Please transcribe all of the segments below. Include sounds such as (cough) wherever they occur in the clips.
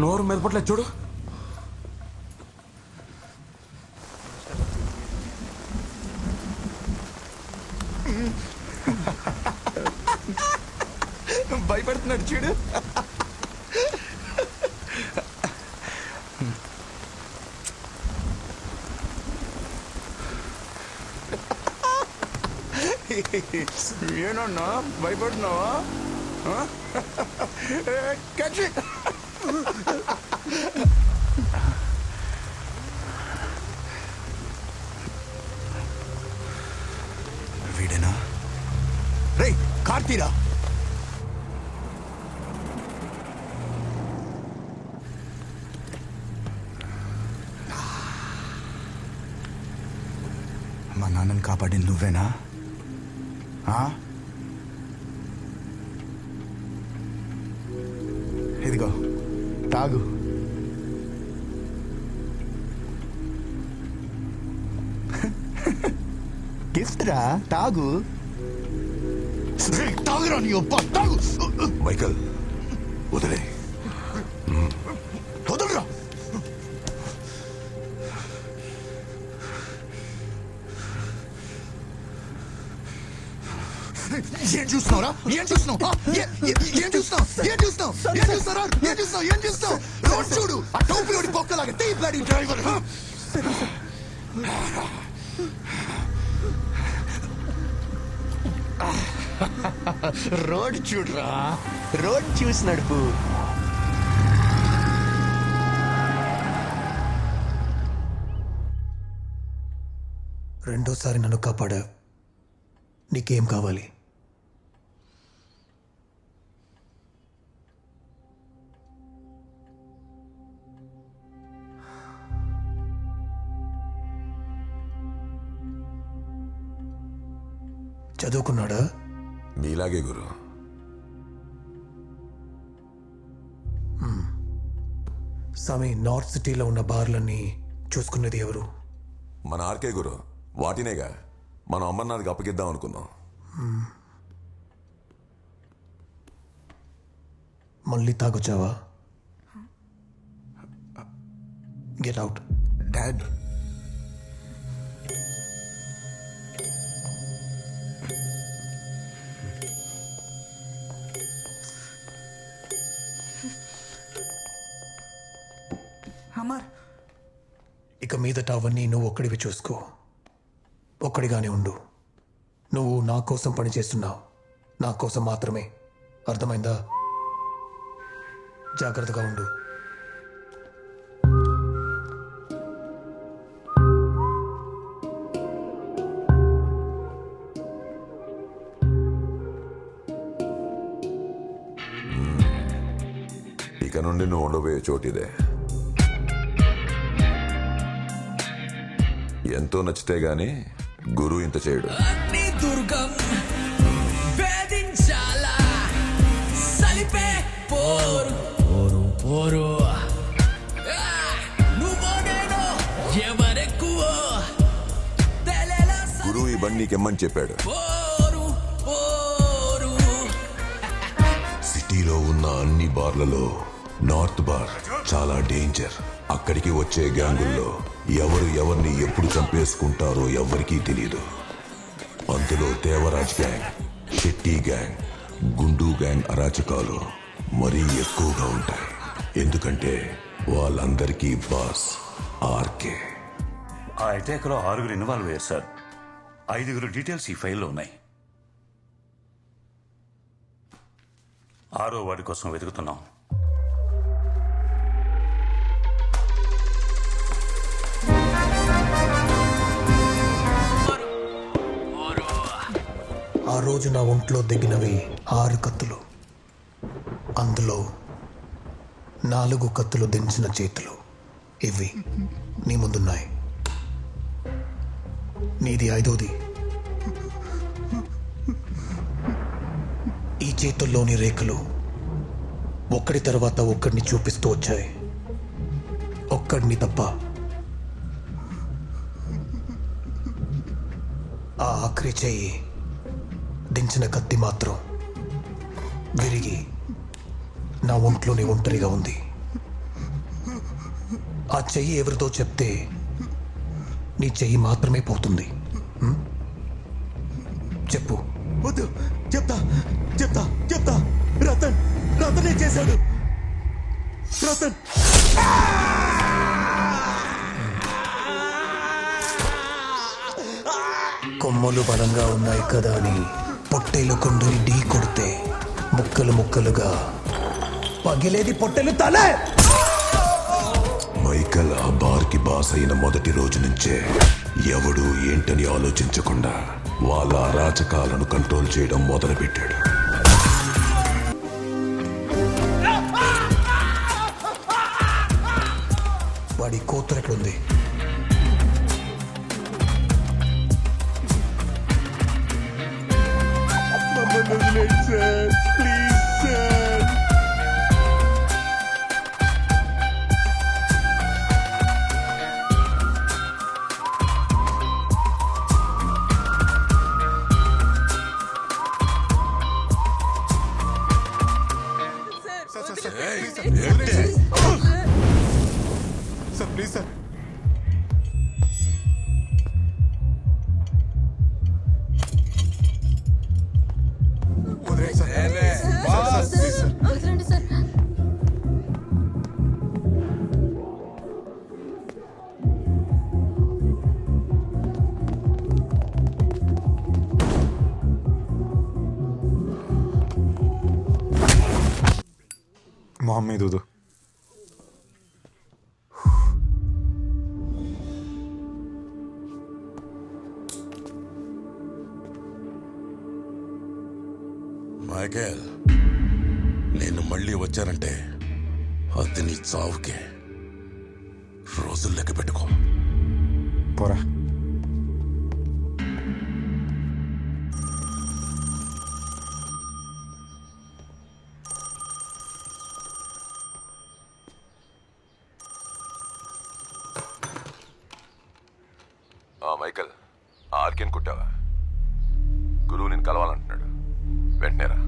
నోరు మెదపట్లేదు చూడు. భయపడుతున్నాడు చూడు. ఏనన్నా భయపడుతున్నావా? కచ్చి (laughs) వీడేనా? రే కార్తీరా. మా నాన్నని కాపాడింది నువ్వేనా? ఇదిగో. తాగు. గిఫ్ట్ రా తాగు. తాగురా నీ అబ్బా తాగు. మైకల్ వదిలే. ఏం చూస్తున్నావురా ఏం చూస్తున్నావు ఆ? ఏ- చూస్తున్నావు ఏం చూస్తున్నావు ఏం చూస్తున్నారా ఏం చూస్తున్నావు ఏం చూస్తున్నావు రోడ్ చూడు ఆ టోపీ ఓడి పొక్కలాగా టీ బ్లడీ డ్రైవర్ రోడ్ చూడురా? రోడ్ చూసి నడుపు. రెండోసారి నన్ను కాపాడా? నీకేం కావాలి? చదువుకున్నాడా? మీలాగే గురు. స్వామి నార్త్ సిటీలో ఉన్న బార్లన్నీ చూసుకున్నది ఎవరు? మన ఆర్కే గురు. వాటినేగా. మనం అమర్నాథ్కి అప్పగిద్దాం అనుకున్నాం. మళ్ళీ తాగొచ్చావా? Get out dad Amar. ఇక మీదట అవన్నీ నువ్వు ఒక్కడివి చూసుకో. ఒక్కడిగానే ఉండు. నువ్వు నా కోసం పని చేస్తున్నావు. నా కోసం మాత్రమే. అర్థమైందా? జాగ్రత్తగా ఉండు. ఇక నుండి నువ్వు ఉండబోయే చోటిదే. ఎంతో నచ్చితే గాని గురు ఇంత చేయడు. గురువు ఈ బండి నీకెమ్మని చెప్పాడు. పోరు పోరు. సిటీలో ఉన్న అన్ని బార్లలో నార్త్ బార్ చాలా డేంజర్. అక్కడికి వచ్చే గ్యాంగుల్లో ఎవరు ఎవరిని ఎప్పుడు చంపేసుకుంటారో ఎవరికీ తెలియదు అందులో Devaraj gang Shetty gang Gundu gang అరాచకాలు మరీ ఎక్కువగా ఉంటాయి. ఎందుకంటే వాళ్ళందరికీ బాస్ ఆర్కే. ఆ అటాక్లో ఆరుగురు ఇన్వాల్వ్ అయ్యారు సార్. ఐదుగురు డీటెయిల్స్ ఈ ఫైల్లో ఉన్నాయి. ఆరో వాడి కోసం వెతుకుతున్నాం. ఆ రోజు నా ఒంట్లో దిగినవి ఆరు కత్తులు. అందులో నాలుగు కత్తులు దించిన చేతులు ఇవి నీ ముందున్నాయి. నీది ఐదోది. ఈ చేతుల్లోని రేఖలు ఒక్కడి తర్వాత ఒక్కడిని చూపిస్తూ వచ్చాయి. ఒక్కడిని తప్ప ఆ ఆఖరి చెయ్యి దించిన కత్తి మాత్రం విరిగి నా ఒంట్లోనే ఒంటరిగా ఉంది. ఆ చెయ్యి ఎవరితో చెప్తే నీ చెయ్యి మాత్రమే పోతుంది? చెప్పు. వద్దు. చెప్తా. చెప్తా. చెప్తా. రతన్. రతనే చేశాడు. రతన్. కొమ్మలు బలంగా ఉన్నాయి కదా అని పొట్టేలు కొండని ఢీ కొడితే ముక్కలు ముక్కలుగా పగిలేది పొట్టెలు తలే మైకల్ ఆ బార్కి బాస్ అయిన మొదటి రోజు నుంచే ఎవడు ఏంటని ఆలోచించకుండా వాళ్ళ అరాచకాలను కంట్రోల్ చేయడం మొదలుపెట్టాడు. మీద ఊదు. మైకేల్ నేను మళ్ళీ వచ్చానంటే అది నీ చావుకే రోజులు లెక్క పెట్టుకో పోరా ఆర్కెన్ కుట్టావా గురువు నేను కలవాలంటున్నాడు. వెంటనేరా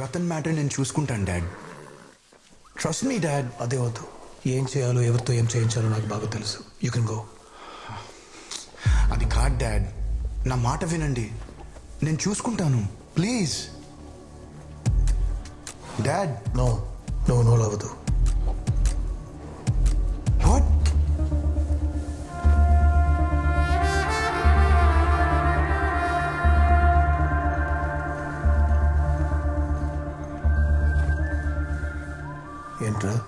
రతన్ మ్యాటర్ నేను చూసుకుంటాను డాడ్. Trust me dad. అదే వద్దు. ఏం చేయాలో ఎవరితో ఏం చేయించాలో నాకు బాగా తెలుసు. యూ కెన్ గో అది కాదు డాడ్. నా మాట వినండి. నేను చూసుకుంటాను. ప్లీజ్. డాడ్. నో నువ్వు నోలు అవ్వదు వాట్ ఏంట్రా?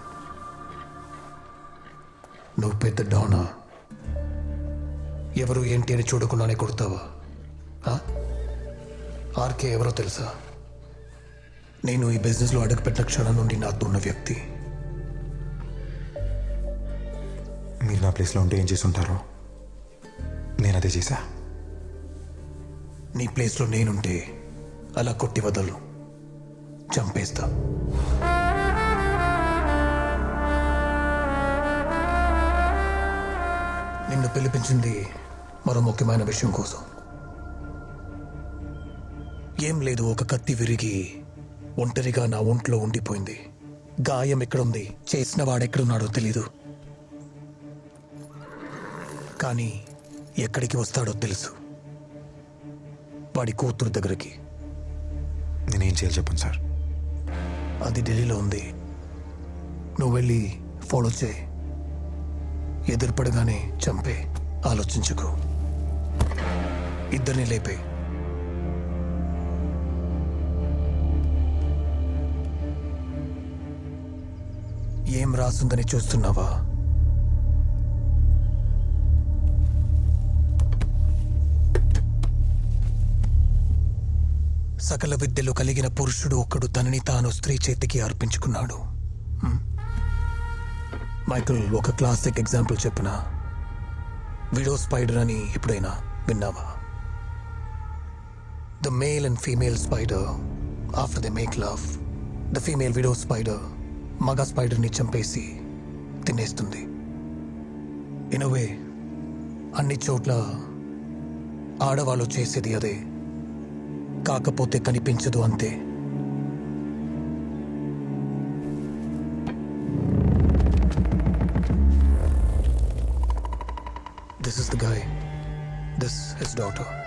పెద్ద డానా? ఎవరు ఏంటి అని చూడకుండానే కొడతావా? ఆర్కే ఎవరో తెలుసా? నేను ఈ బిజినెస్లో అడుగుపెట్టిన క్షణం నుండి నాతో ఉన్న వ్యక్తి. మీరు నా ప్లేస్లో ఉంటే ఏం చేసి ఉంటారో నేను అదే చేశా. నీ ప్లేస్లో నేనుంటే అలా కొట్టి వదలు చంపేస్తా. నిన్ను పిలిపించింది మరో ముఖ్యమైన విషయం కోసం. ఏం లేదు ఒక కత్తి విరిగి ఒంటరిగా నా ఒంట్లో ఉండిపోయింది. గాయం ఎక్కడుంది? చేసిన వాడెక్కడున్నాడో తెలీదు. కానీ ఎక్కడికి వస్తాడో తెలుసు. వాడి కూతురు దగ్గరికి. నేనేం చేయాలి చెప్పండి సార్. అది ఢిల్లీలో ఉంది. నువ్వు వెళ్ళి ఫాలో చేయి. ఎదురుపడగానే చంపే. ఆలోచించుకో. ఇద్దరిని లేపే. ఏం రాసుందని చూస్తున్నావా? సకల విద్యలు కలిగిన పురుషుడు ఒక్కడు తనని తాను స్త్రీ చేతికి అర్పించుకున్నాడు. మైకిల్ ఒక క్లాసిక్ ఎగ్జాంపుల్ చెప్పిన? విడో స్పైడర్ అని ఎప్పుడైనా విన్నావా? The male and female spider after the make love the female widow spider మగ స్పైడర్ని చంపేసి తినేస్తుంది. ఇన్ వే అన్ని చోట్ల ఆడవాళ్ళు చేసేది అదే. కాకపోతే కనిపించదు అంతే. This is the guy. This his daughter.